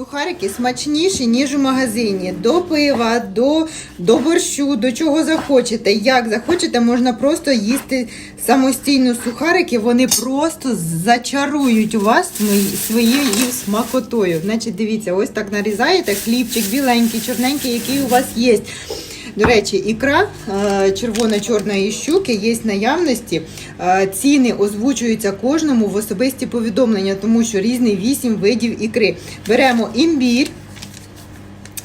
Сухарики смачніші, ніж у магазині. До пива, до, до борщу, до чого захочете. Як захочете, можна просто їсти самостійно сухарики. Вони просто зачарують вас своєю смакотою. Значить, дивіться, ось так нарізаєте хлібчик біленький, чорненький, який у вас є. До речі, ікра е, червона-чорної щуки є в наявності. Е, Ціни озвучуються кожному в особисті повідомлення, тому що різний вісім видів ікри. Беремо імбір,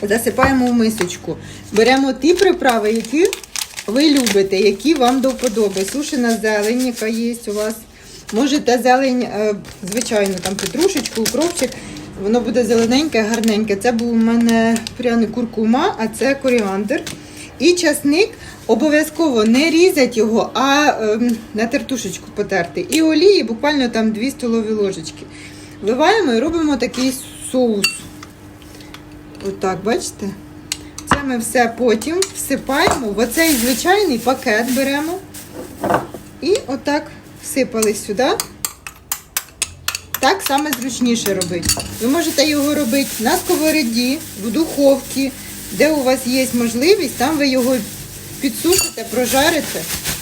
засипаємо в мисочку. Беремо ті приправи, які ви любите, які вам до вподоби. Сушена зелень, яка є у вас. Можете зелень, е, звичайно, там петрушечку, укропчик. Воно буде зелененьке, гарненьке. Це був у мене пряний куркума, а це коріандр. І часник обов'язково не різать його, а ем, на тертушечку потерти. І олії, буквально там 2 столові ложечки. Вливаємо і робимо такий соус. Отак, бачите? Це ми все потім всипаємо в оцей звичайний пакет беремо. І отак всипали сюди. Так саме зручніше робити. Ви можете його робити на сковороді, в духовці, де у вас є можливість, там ви його підсушите, прожарите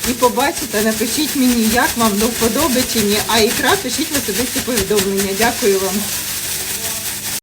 і побачите, напишіть мені, як вам до вподоби чи ні. А ікра пишіть в особисті повідомлення. Дякую вам.